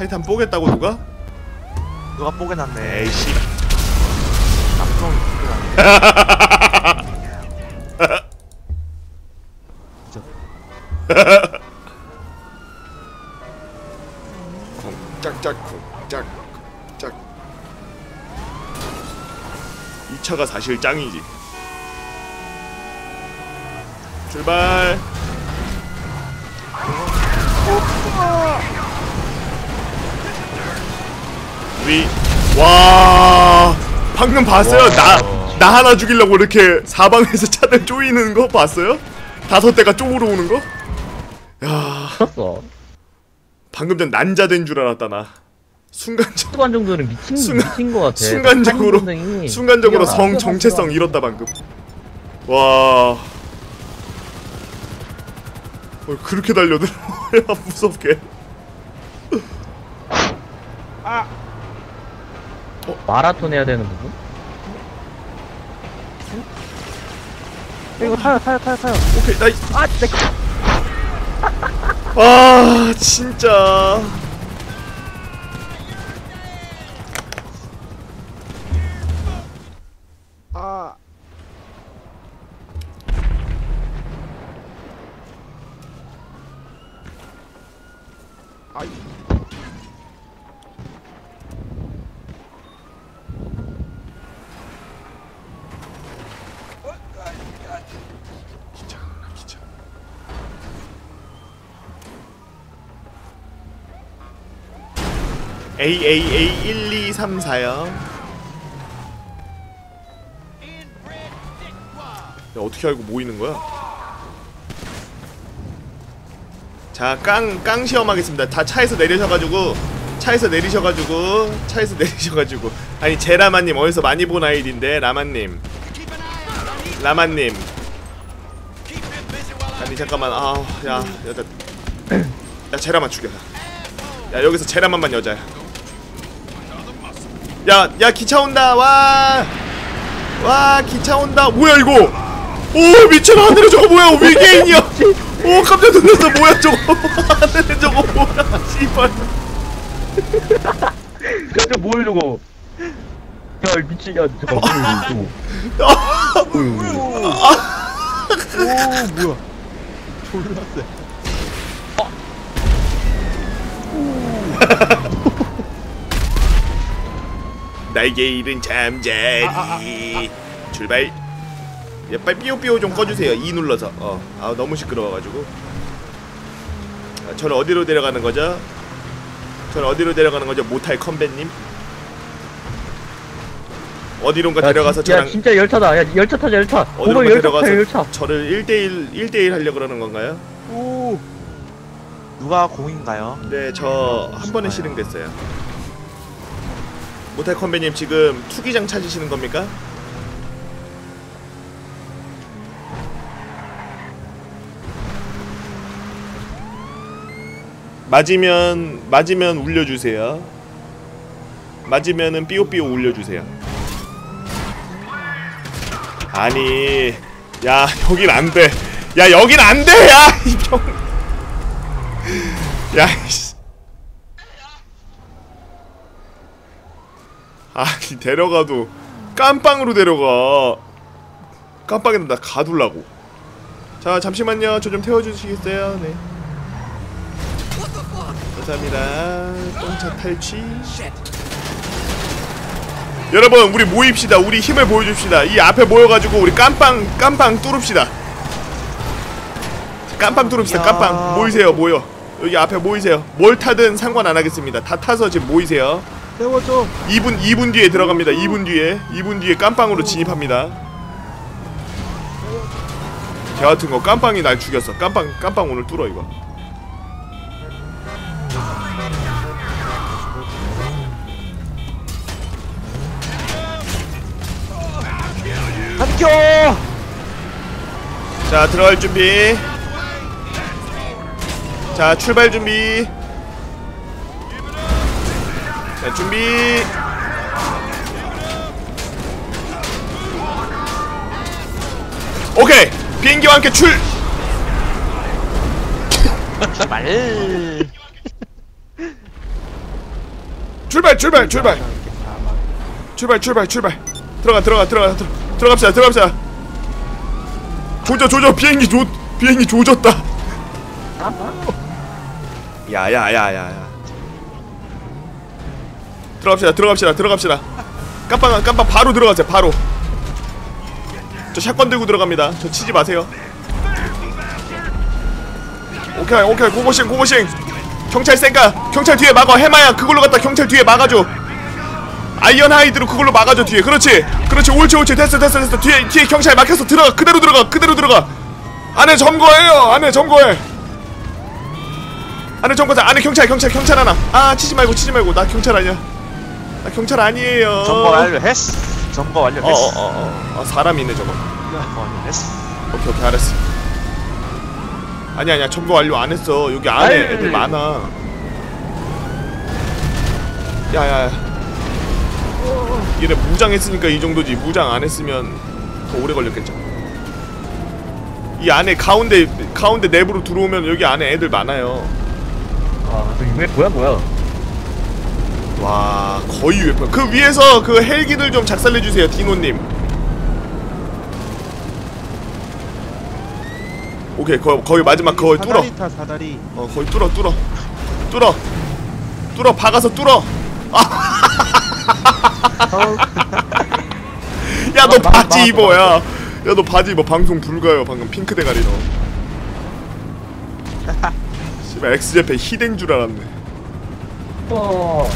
타이탄 뽀겠다고 누가? 누가 뽀개놨네. 에이씨 남성이 뽀개놨네. 쿵짝짝쿵짝짝 이 차가 사실 짱이지 출발 우리 와 방금 봤어요? 나 나 하나 죽이려고 이렇게 사방에서 차들 쪼이는 거 봤어요? 다섯 대가 쪼으러 오는 거? 야. 쳤어. 방금 전 난자된 줄 알았다 나. 순간적 수관 정도는 미친 순간- 미친 것 같아. 순간적으로 본능이. 순간적으로 뛰어나. 성 정체성 잃었다 방금. 와. 어, 그렇게 달려들어? 야 무섭게 마라톤 해야 되는 부분? 이거 타요, 타요, 타요, 타요. 오케이 나이 아, 내아 진짜 AAA1234요 야, 어떻게 알고 모이는 거야? 자, 깡, 깡 시험하겠습니다. 다 차에서 내리셔가지고, 차에서 내리셔가지고, 차에서 내리셔가지고. 아니, 제라마님, 어디서 많이 본 아이디인데, 라마님. 라마님. 아니, 잠깐만, 아 야, 여자. 야, 제라만 죽여 야, 여기서 제라만만 여자야. 야, 야, 기차 온다, 와! 와, 기차 온다. 뭐야, 이거? 오, 미친 하늘에 저거 뭐야, 위게인이야! 오 깜짝 놀랐어 뭐야 저거 하늘에 저거 뭐야 씨발 근데 뭘 저거? 야 미친 야 저거 저거. 아, 오, 뭐야. 졸라 세. 날개 잃은 잠자리 출발 야 빨리 삐오삐오 좀 꺼주세요 E 눌러서 어 아 너무 시끄러워가지고 아, 저는 어디로 데려가는 거죠? 저는 어디로 데려가는 거죠? 모탈 컴뱃님 어디론가 야, 데려가서 진- 야 저랑 진짜 열차다. 야 열차 타자 열차. 어디론가 열차 타 데려가서 열차. 저를 1대1 1대1 하려 그러는 건가요? 오. 누가 공인가요? 네, 저 한 번에 실행됐어요. 모탈 컴배님 지금 투기장 찾으시는 겁니까? 맞으면 맞으면 울려주세요. 맞으면은 삐오삐오 울려주세요. 아니, 야 여긴 안 돼. 야 여긴 안 돼. 야 이 병. 야, 이씨. 아니 데려가도 깜빵으로 데려가. 깜빵에다 나 가둘라고. 자 잠시만요. 저 좀 태워주시겠어요? 네. 감사합니다. 똥차 탈취. 여러분 우리 모입시다. 우리 힘을 보여줍시다. 이 앞에 모여가지고 우리 깜빵 깜빵 뚫읍시다. 깜빵 뚫읍시다. 깜빵 모이세요. 모여. 여기 앞에 모이세요. 뭘 타든 상관 안 하겠습니다. 다 타서 지금 모이세요. 세워줘. 2분 2분 뒤에 들어갑니다. 2분 뒤에 2분 뒤에 깜빵으로 진입합니다. 개 같은 거 깜빵이 날 죽였어. 깜빵 깜빵 오늘 뚫어 이거. 다 비켜! 자 들어갈 준비. 자 출발 준비. 자, 준비. 오케이. 비행기와 함께 출. 출발. 출발 출발 출발. 출발 출발 출발. 들어가 들어가 들어가 들어, 들어갑시다 들어갑시다. 조져 조져 비행기 조 비행기 조졌다. 아, 뭐? 야야야야야. 들어갑시다 들어갑시다 들어갑시다. 깜빡 깜빡 바로 들어가세요 바로. 저 샷건 들고 들어갑니다. 저 치지 마세요. 오케이 오케이 고고싱 고고싱. 경찰 센가 경찰 뒤에 막아. 해마야 그걸로 갔다 경찰 뒤에 막아줘. 아이언 하이드로 그걸로 막아줘 뒤에. 그렇지 그렇지. 옳지 옳지. 됐어 됐어 됐어. 뒤에 뒤에 경찰 막혀서 들어가. 그대로 들어가 그대로 들어가. 안에 점거해요 안에 점거해. 안에 점거자 안에 경찰 경찰 경찰 하나. 아 치지 말고 치지 말고. 나 경찰 아니야. 나 경찰 아니에요. 점거 완료했어. 점거 완료했어. 어어어 어, 어. 아, 사람 있네 저거. 점거 완료했어. 오케이 오케이 알았어. 아니 아니야 점거 완료 안 했어. 여기 안에 아이. 애들 많아. 야야. 얘네 무장했으니까 이 정도지. 무장 안 했으면 더 오래 걸렸겠죠. 이 안에 가운데 가운데 내부로 들어오면 여기 안에 애들 많아요. 아, 이게 뭐야 뭐야? 와 거의 웨폰 그 위에서 그 헬기들 좀 작살내주세요 디노님. 오케이 거, 거의 마지막 거의 뚫어 사다리 타 사다리. 어 거의 뚫어 뚫어. 뚫어. 뚫어 박아서 뚫어. 아. 어. 야너 어, 바지 입어 야야 너 바지 입어 방송 불가요 방금. 핑크 대가리 너. 씨발 엑스제페 히덴 줄 알았네. 어.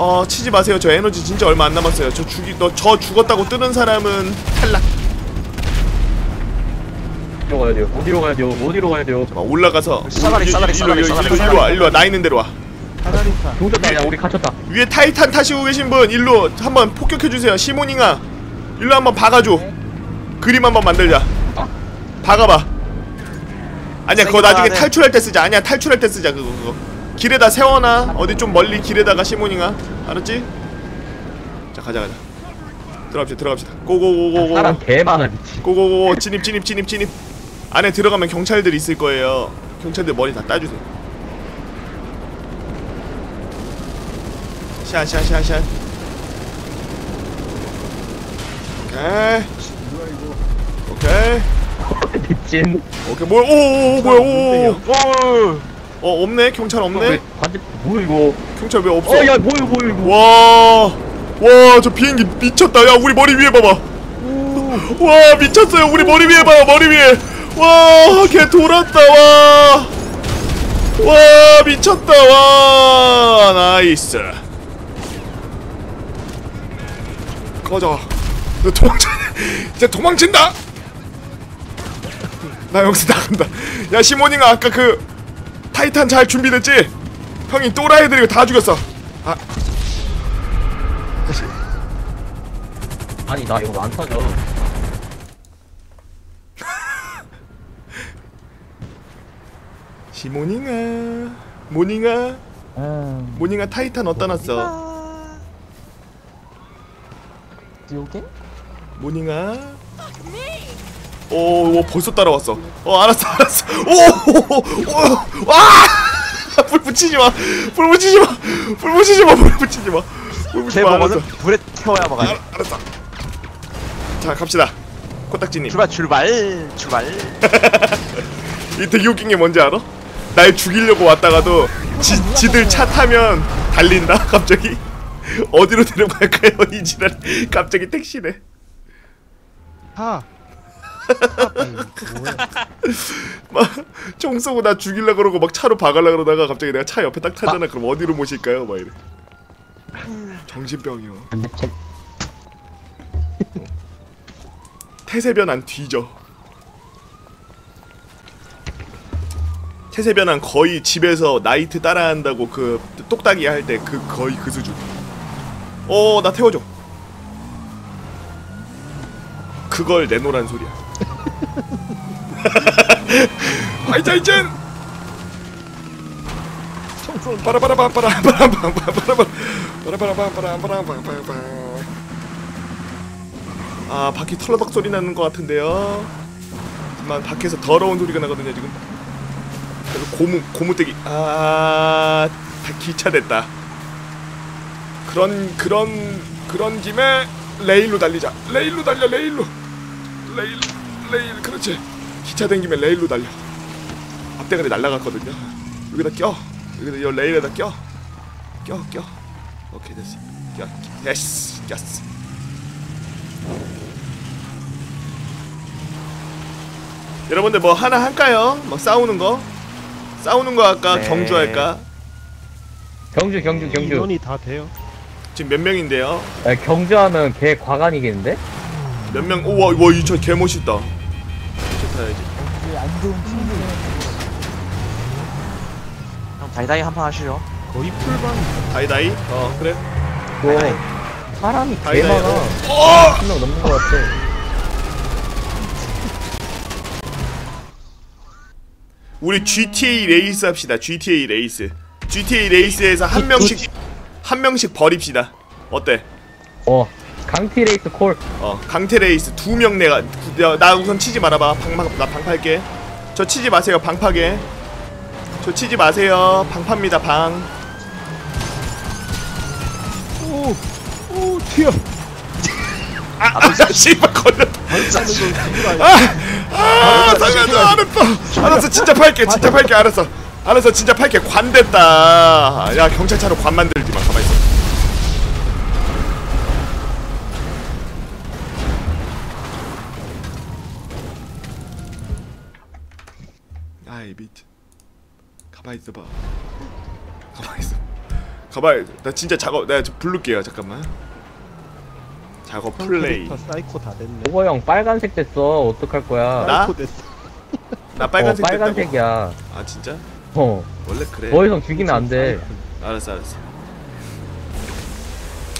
어 치지 마세요. 저 에너지 진짜 얼마 안 남았어요. 저 죽이 너 저 죽었다고 뜨는 사람은 탈락. 어디로 가야 돼요? 어디로 가야 돼요? 어디로 가야 돼요? 잠깐 올라가서. 사다리, 사다리, 사다리, 일로 일로 와 일로 와나 있는 대로 와. 사다리타 조졌다 야 우리 갇혔다. 위에 타이탄 타시고 계신 분 일로 한번 폭격해주세요. 시모닝아 일로 한번 박아줘. 그림 한번 만들자. 박아봐. 아니야 그거 나중에 탈출할 때 쓰자. 아니야 탈출할 때 쓰자 그거 그거. 길에다 세워놔. 어디 좀 멀리 길에다가 시몬이가 알았지? 자 가자 가자. 들어갑시다 들어갑시다. 고고고고고. 사람 개많아 미친. 고고고. 진입 진입 진입 진입. 안에 들어가면 경찰들이 있을 거예요. 경찰들 머리 다 따주세요. 샤샤샤샤 오케이. 오케이. 미친. 오케이 뭐야? 오오오 뭐야? 오오오. 어 없네? 경찰 없네? 어, 반대 뭐 이거? 경찰 왜 없어? 어야 뭐야 뭐야 이거? 와와저 비행기 미쳤다. 야 우리 머리 위에 봐봐. 오. 와 미쳤어요. 우리 머리 위에 봐 머리 위에. 와걔 돌았다 와와. 와, 미쳤다 와. 나이스. 꺼져. 너 도망쳐. 이제 도망친다. 나 여기서 나간다. 야 시모닝아 아까 그 타이탄 잘 준비됐지? 형이 또라이들이 다 죽였어. 아. 아니 나 이거 안 타져. 시모닝아, 모닝아, 음. 모닝아 타이탄 어디다 놨어? 지옥에? 모닝아. 오, 오 벌써 따라왔어. 어, 알았어, 알았어. 오, 오, 오, 아! 불 붙이지 마. 불 붙이지 마. 불 붙이지 마. 불 붙이지 마. 불 붙이지 마. 불 불에 태워야 막아. 알, 알았어. 자, 갑시다. 코딱지님. 출발, 출발, 출발. 이 되게 웃긴 게 뭔지 알아? 날 죽이려고 왔다가도 지, 지들 차 타면 달린다 갑자기 어디로 데려갈까요 이 지랄 갑자기 택시네 하 음, 막총 쏘고 나 죽일라 그러고 막 차로 박아라 그러다가 갑자기 내가 차 옆에 딱 타잖아. 아. 그럼 어디로 모실까요? 막 이래. 음. 정신병이요. 태세변 안 뒤져. 태세변환 거의 집에서 나이트 따라한다고 그 똑딱이 할 때 그 거의 그 수준. 어, 나 태워줘. 그걸 내놓으란 소리야. 아이자 이젠 아 바퀴 털러박 소리 나는 것 같은데요? 하지만 밖에서 더러운 소리가 나거든요 지금 고무, 고무대기 아다 기차됐다 그런, 그런, 그런 김에 레일로 달리자 레일로 달려 레일로 레일, 레일, 그렇지 기차 댕김에 레일로 달려. 앞대가리 날라갔거든요. 여기다 껴. 여기다 이 레일에다 껴. 껴 껴. 오케이 됐어. 껴. 껴. 됐어. 꼈어. 여러분들 뭐 하나 할까요? 뭐 싸우는 거? 싸우는 거 할까? 네. 경주 할까? 경주 경주 경주 인원이 다 돼요. 지금 몇 명인데요? 야, 경주하면 개 과간이겠는데? 몇 명? 우와 이거 이차 개 멋있다. 차 타야지. 형 다이다이 한 판 하시죠. 거의 풀방 다이다이? 어 그래. 뭐 다이다이. 사람이 개 다이다이. 많아 어! 한명 넘는 것 같아 우리 GTA 레이스 합시다. GTA 레이스. GTA 레이스에서 한 명씩 한 명씩 버립시다. 어때? 어 강티 레이스 콜 어 강태 레이스 두 명 내가 두- 야, 나 우선 치지 말아봐. 방나 방팔게. 저 치지 마세요. 방파게. 저 치지 마세요. 방파입니다. 방. 오 튀어 아, 아 씨발 걸려. 아, 아, 살려줘. 알았어. 알았어. 진짜 팔게. 진짜 팔게. 알았어. 알았어. 진짜 팔게. 관 됐다. 야 경찰차로 관 만들지 마. 가만 있어. 가만 있어봐. 가만 있어. 가만. 나 진짜 작업. 내가 좀 부를게요. 잠깐만. 작업 플레이. 사이코 다 됐네 오버 형 빨간색 됐어 어떡할 거야 나? 사이코 됐어 나 빨간색 어? 빨간색이야 아 진짜? 어 원래 그래. 더 이상 죽이면 안돼 알았어 알았어.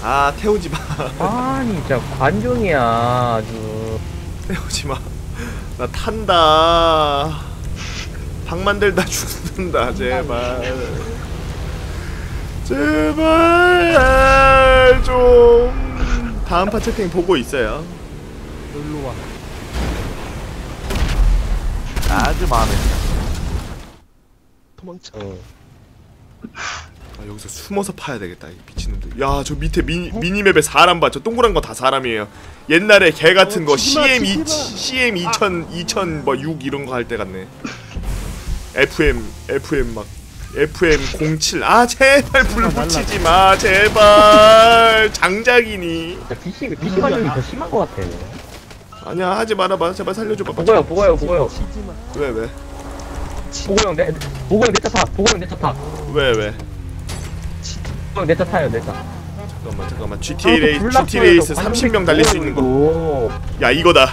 아 태우지 마. 아니 진짜 관종이야 아주 태우지 마. 나 탄다. 방 만들다 죽는다 제발. 제발 좀. 다음 파 채팅 보고 있어요. 놀러 와 아주 마음에. 도망쳐 어. 아 여기서 숨어서 파야 되겠다 이 미친놈들. 야저 밑에 미니 미니맵에 사람 봐. 저 동그란 거 다 사람이에요. 옛날에 개 같은 어, 거 치지 마, CM 2 치지 마. CM 2000 2000 뭐6 이런 거 할 때 같네. FM FM 막 FM 07. 아 제발 불 날라. 붙이지 마 제발 장작이니. PC PC 관종이 더 심한 것 같아 아니야 하지 말아봐 제발 살려줘 봐봐. 보고요 보고요 보고요 치지마 왜 왜? 보고 형 내 보고 형 내 차 타. 보고 형 내 차 타. 왜 왜? 보고 형 내 차 타요 내 차. 잠깐만 잠깐만 GTA 레이스 GTA 레이스 30명 달릴 수 있는 거. 거. 야 이거다.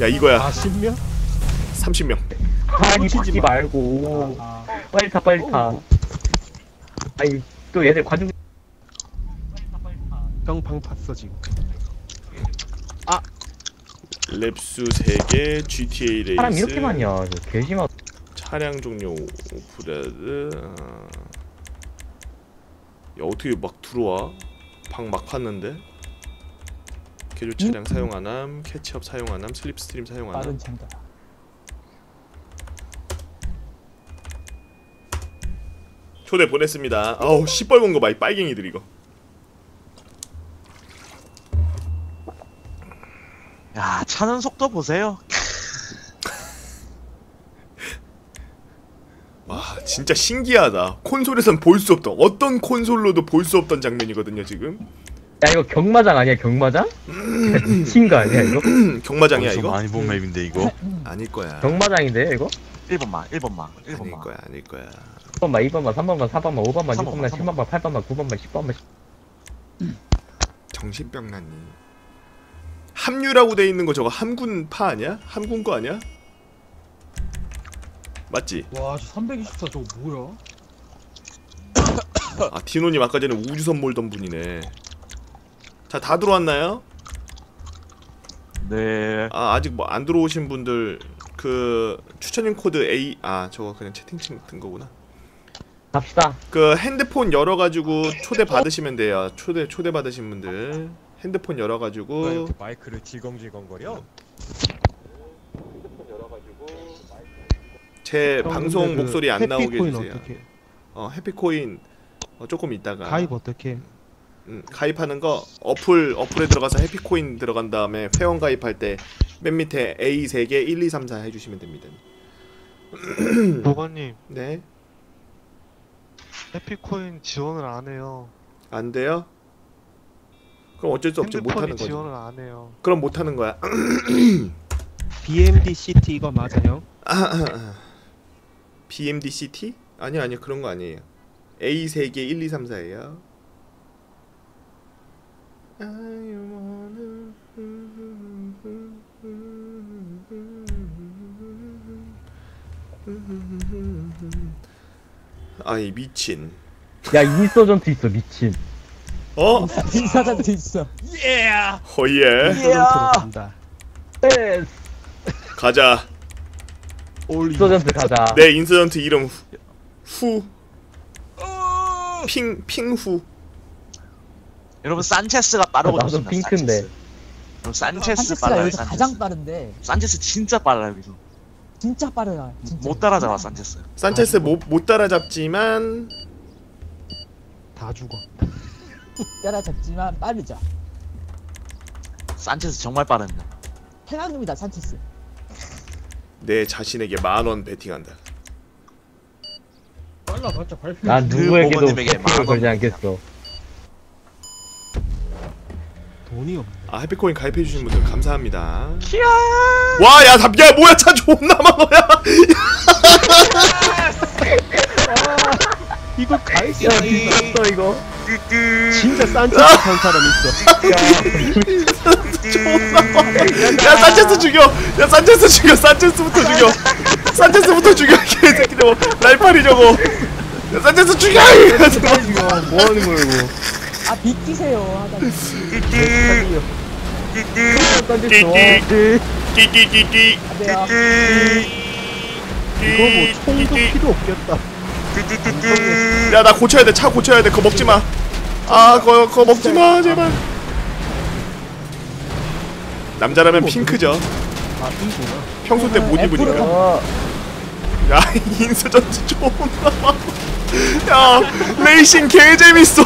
야 이거야. 아 10명? 30명. 아니 치지 박지 마. 말고 빨리 타 빨리 타. 아니 또 얘들 관중 형방 팠어 지금 랩수 3개, GTA 레이스. 사람 이렇게 많냐? 저 개심하. 차량 종류 오프레드. 아. 야 어떻게 막 들어와? 방 막 팠는데. 개조 차량 사용 안함, 캐치업 사용 안함, 슬립스트림 사용 안함. 참가. 초대 보냈습니다. 아우 시뻘건 거 봐, 이 빨갱이들 이거. 야 차는 속도 보세요. 와 진짜 신기하다. 콘솔에선 볼 수 없던 어떤 콘솔로도 볼 수 없던 장면이거든요 지금. 야 이거 경마장 아니야 경마장? 미친 거 아니야 이거? 경마장이야 이거? 많이 본 맵인데 이거 아닐 거야. 경마장인데 이거? 1번만 1번만 아닐 1번만. 거야, 아닐 거야. 1번만 2번만 3번만 4번만 5번만 3번만, 6번만 7번만 8번만 9번만 10번만 정신병 났니? 함유라고 돼 있는 거 저거 함군 파 아니야? 함군 거 아니야? 맞지? 와 저 324 저거 뭐야? 아 디노님 아까 전에 우주선 몰던 분이네. 자 다 들어왔나요? 네. 아 아직 뭐 안 들어오신 분들 그 추천인 코드 A 아 저거 그냥 채팅창 든 거구나. 갑시다 그 핸드폰 열어가지고 초대 받으시면 돼요. 초대 초대 받으신 분들 핸드폰 열어가지고 마이크를 질겅질겅거려? 제 방송 그 목소리 안 나오게 해피코인 해주세요. 어떻게 어 해피코인 어, 조금 있다가 가입 어떻게? 음, 가입하는 거 어플 어플에 들어가서 해피코인 들어간 다음에 회원 가입할 때 맨 밑에 A 3개 1, 2, 3, 4 해주시면 됩니다. 보건님 네, 해피코인 지원을 안 해요. 안 돼요? 그럼 어쩔 수 없죠. 못 하는 거죠. 지원을 안 해요. 그럼 못 하는 거야. BMD CT 이거 맞아요? BMDCT? 아니요, 아니요. 그런 거 아니에요. A 3개 1, 2, 3, 4예요. 아이 미친. 야 인서전트 있어 미친 어? 인사장도 있어. 허예. 인서전트로 간다. 에스 가자. 인서전트 가자 내 인서전트 이름 후. 핑 핑후. 여러분 산체스가 빠르고 아, 나도 좋습니다. 핑크인데. 산체스. 산체스 빨라요. 여기서 산체스. 가장 빠른데 산체스 진짜 빨라요 여기서. 진짜 빠르다. 진짜. 못 따라잡아 산체스. 산체스 못, 못 따라잡지만 다 죽어. 따라잡지만 빠르죠. 산체스 정말 빠릅니다. 해남입니다 산체스. 내 자신에게 만 원 베팅한다. 빨라봤자 발표. 난그 누구에게도 부모님에게 만 걸지 원. 않겠어 돈이 없네. 아 해피코인 가입해 주신 분들 감사합니다. 와, 야, 답, 야, 뭐야, 차 존나 많아야. 이거 가입 야 미쳤어 이거 진짜 산체스 탄 사람 있어. 야, 산체스 죽여. 야, 산체스 죽여. 산체스부터 죽여. 산체스부터 죽여. 개새끼 저거. 날파리 저거. 야, 산체스 죽여. 이거 뭐하는 거야 이거 아 비키세요 하다. 던졌어 띠띠 띠띠. 안 돼요. 이거 뭐 총도 필요 없겠다. 야, 나 고쳐야 돼. 차 고쳐야 돼. 그거 먹지 마. 아, 그거, 그거 먹지 마, 제발. 남자라면 핑크죠. 아 이구나. 평소 때 못 입으니까. 어야 인스전트 존나 야 레이싱 개 재밌어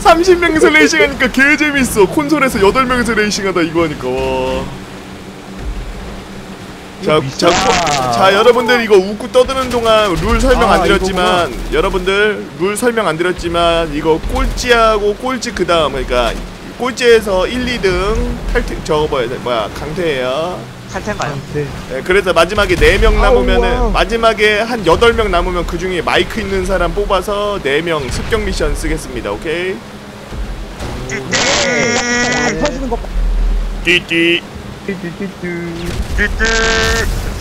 30명이서 레이싱 하니까 개 재밌어. 콘솔에서 8명이서 레이싱 하다 이거 하니까 와. 자, 자, 자 여러분들 이거 웃고 떠드는 동안 룰 설명 안 아, 드렸지만 여러분들 룰 설명 안 드렸지만 이거 꼴찌하고 꼴찌 그 다음 그러니까 꼴찌에서 1, 2등 탈퇴 저거 뭐야 뭐야 강퇴예요 탈텐가요? 네. 네, 그래서 마지막에 4명 남으면은 마지막에 한 8명 남으면 그 중에 마이크 있는 사람 뽑아서 4명 습격 미션 쓰겠습니다. 오케이? 안 터지는 거. 봐. 띠띠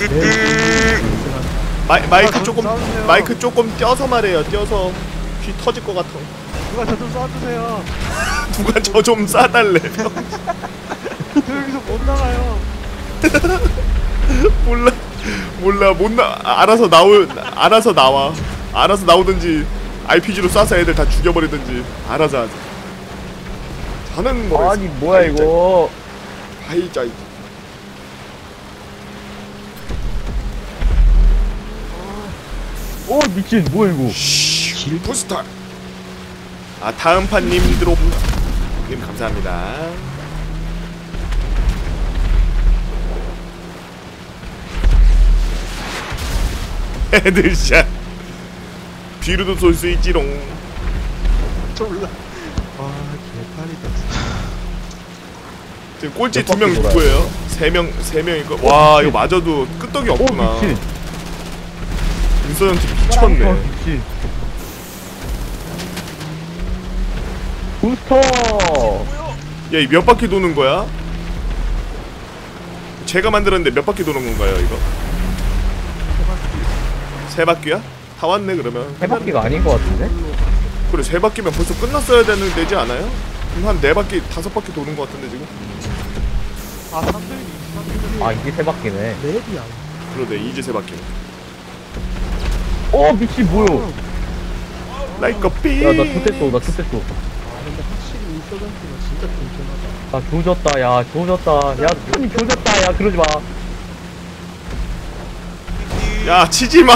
네. 마이, 마이크 아, 조금 싸우세요. 마이크 조금 떼어서 말해요. 떼어서 귀 터질 것 같아. 누가 저 좀 쏴주세요. 누가 저좀 싸달래. 저 여기서 못 나가요. 몰라. 몰라. 못 나. 아, 알아서 나올 알아서 나와. 알아서 나오든지 RPG로 쏴서 애들 다 죽여버리든지 알아서 하자. 자는 뭐 아니 뭐야 이거 하이자 오 미친 뭐야 이거 부스터 아 다음 판님 드롭 님 감사합니다 헤드샷 뒤로도 쏠 수 있지롱 졸라. 아 개판이다 진짜. 지금 꼴찌 몇두 명? 누구예요? 세 명 세 명일 거. 와 이거 맞아도 끄떡이 오 없구나. 인서전트 어 미쳤네. 미친 부스터 야이 몇 바퀴 도는 거야? 제가 만들었는데 몇 바퀴 도는 건가요 이거? 세 바퀴야? 다 왔네 그러면. 세 바퀴가 아닌 것 같은데 그래 세 바퀴면 벌써 끝났어야 되는 되지 않아요? 그럼 한네 바퀴 다섯 바퀴 도는 것 같은데 지금. 아 3등이 3등이. 아 이게 세 바퀴네 맵이 안. 그러네 이제 세 바퀴. 오 미친 뭐야 Like a bee. 야나 초대또 나 초대또 아 근데 확실히 인서전트가 진짜 튼튼하다. 나 조졌다 야 조졌다 야 턴이 조졌다 야 그러지 마 야 치지 마.